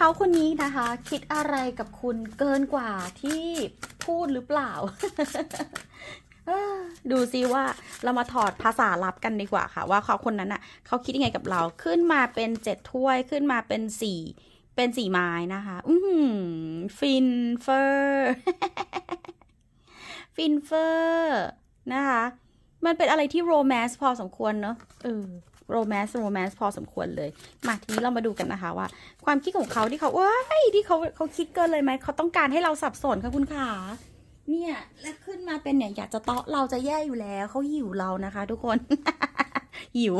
เขาคนนี้นะคะ คิดอะไรกับคุณเกินกว่าที่พูดหรือเปล่า ดูซิว่าเรามาถอดภาษาลับกันดีกว่าค่ะ ว่าเขาคนนั้นอะเขาคิดยังไงกับเราขึ้นมาเป็นเจ็ดถ้วยขึ้นมาเป็นสี่เป็นสี่ไม้นะคะ อือหือฟินเฟอร์ฟินเฟอร์นะคะ มันเป็นอะไรที่โรแมนต์พอสมควรเนอะเออ โรแมนต์โรแมนต์พอสมควรเลย มาทีนี้เรามาดูกันนะคะว่า ความคิดของเขาที่เขาว้ยที่เขาเขาคิดเกินเลยไหมเขาต้องการให้เราสับสนค่ะคุณขาเนี่ยและขึ้นมาเป็นเนี่ยอยากจะเตาะเราจะแย่อยู่แล้วเขาหิวเรานะคะ ทุกคน หิว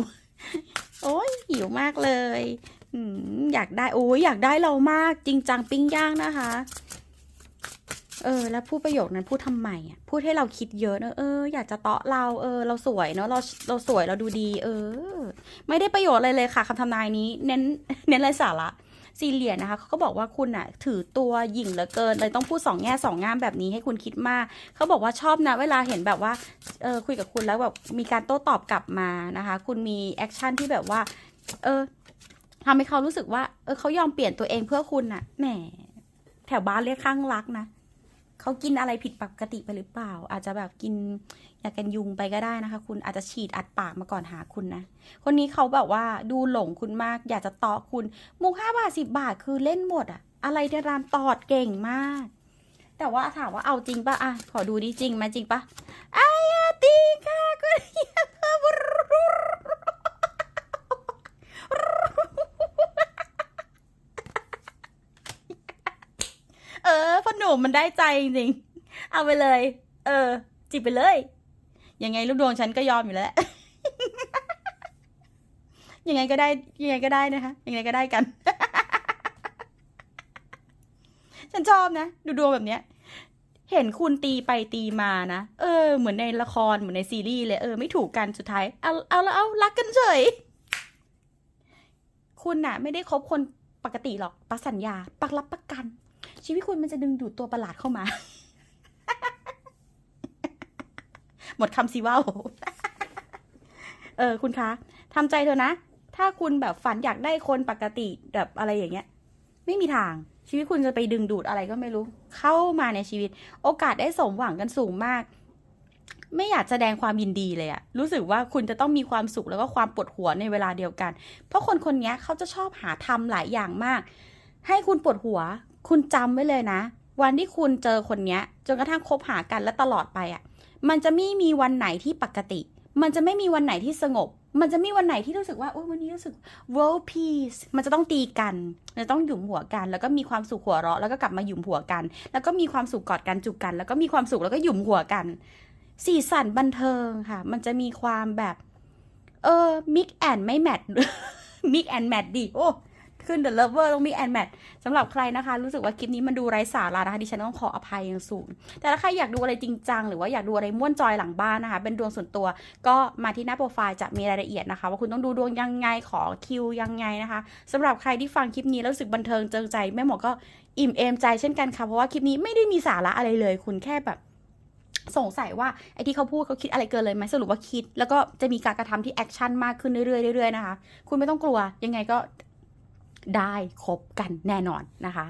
โอ้ยหิวมากเลยอยากได้โอ้ยอยากได้เรามากจริงจังปิ้งย่างนะคะ เออ แล้วพูดประโยคนั้นพูดทำไมอะ พูดให้เราคิดเยอะเนอะเอออยากจะเตาะเราเออ เราสวยเนอะเราเราสวยเราดูดี เออ ไม่ได้ประโยชน์อะไรเลยค่ะคำทำนายนี้ เน้น เน้นไรสาระซีเรียนะคะเขาก็บอกว่าคุณอะถือตัวหยิ่งเหลือเกิน เลยต้องพูดสองแง่สองงามแบบนี้ให้คุณคิดมากเขาบอกว่าชอบนะเวลาเห็นแบบว่าเออคุยกับคุณแล้วแบบมีการโต้ตอบกลับมานะคะ คุณมีแอคชั่นที่แบบว่า เออทำให้เขารู้สึกว่า เออเขายอมเปลี่ยนตัวเองเพื่อคุณน่ะแหมแถวบ้านเรียกข้างรักนะ เขากินอะไรผิดปกติไปหรือเปล่า อาจจะแบบกินยากันยุงไปก็ได้นะคะ คุณอาจจะฉีดอัดปากมาก่อนหาคุณนะ คนนี้เขาแบบว่าดูหลงคุณมาก อยากจะตาะคุณมุกห้าบาทสิบาทคือเล่นหมดอะอะไรจะรามตอดเก่งมาก แต่ว่าถามว่าเอาจริงปะอะขอดูดิจริงไหมจริงปะไอายาตีค่ะก็เออพ่อหนุ่มมันได้ใจจริงๆเอาไปเลย เออ จิบไปเลย ยังไงลูกดวงฉันก็ยอมอยู่แล้ว ยังไงก็ได้ ยังไงก็ได้นะคะ ยังไงก็ได้กัน ฉันชอบนะ ดูดวงแบบเนี้ย เห็นคุณตีไปตีมานะ เออ เหมือนในละคร เหมือนในซีรีส์เลย เออ ไม่ถูกกัน สุดท้าย เอา เอาแล้วเอา รักกันเฉย คุณน่ะ ไม่ได้คบคนปกติหรอกปักสัญญา ปักรับประกัน ชีวิตคุณมันจะดึงดูดตัวประหลาดเข้ามา หมดคำซีว่าเออ คุณคะทำใจเถอะนะ ถ้าคุณแบบฝันอยากได้คนปกติแบบอะไรอย่างเงี้ย ไม่มีทางชีวิตคุณจะไปดึงดูดอะไรก็ไม่รู้ เข้ามาในชีวิต โอกาสได้สมหวังกันสูงมาก ไม่อยากแสดงความยินดีเลยอะรู้สึกว่าคุณจะต้องมีความสุขแล้วก็ความปวดหัวในเวลาเดียวกัน เพราะคนคนนี้เขาจะชอบหาทำหลายอย่างมาก ให้คุณปวดหัว คุณจำไว้เลยนะ วันที่คุณเจอคนเนี้ยจนกระทั่งคบหากันและตลอดไปอะมันจะไม่มีวันไหนที่ปกติ มันจะไม่มีวันไหนที่สงบ มันจะไม่มีวันไหนที่รู้สึกว่าโอ้ยวันนี้รู้สึก world peace มันจะต้องตีกันมันจะต้องหยุมหัวกัน แล้วก็มีความสุขหัวเราะแล้วก็กลับมาหยุมหัวกัน แล้วก็มีความสุขกอดกันจูบกัน แล้วก็มีความสุขแล้วก็หยุมหัวกัน สีสันบันเทิงค่ะ มันจะมีความแบบ เออ mix and ไม่ match mix and match ดิโอ้ ขึ้น the lover ต้อง mix and match สำหรับใครนะคะ รู้สึกว่าคลิปนี้มันดูไร้สาระนะคะดิฉันต้องขออภัยอย่างสูง แต่ถ้าใครอยากดูอะไรจริงจังหรือว่าอยากดูอะไรม่วนจอยหลังบ้านนะคะ เป็นดวงส่วนตัว ก็มาที่หน้าโปรไฟล์จะมีรายละเอียดนะคะ ว่าคุณต้องดูดวงยังไงขอคิวยังไงนะคะสำหรับใครที่ฟังคลิปนี้แล้วรู้สึกบันเทิงเจิงใจแม่หมอก็อิ่มเอมใจเช่นกันค่ะเพราะว่าคลิปนี้ไม่ได้มีสาระอะไรเลย คุณแค่แบบสงสัยว่าไอ้ที่เขาพูดเขาคิดอะไรเกินเลยไหมสรุปว่าคิด แล้วก็จะมีการกระทำที่แอคชั่นมากขึ้นเรื่อยๆเรื่อยๆนะคะ คุณไม่ต้องกลัวยังไงก็ ได้คบกันแน่นอนนะคะ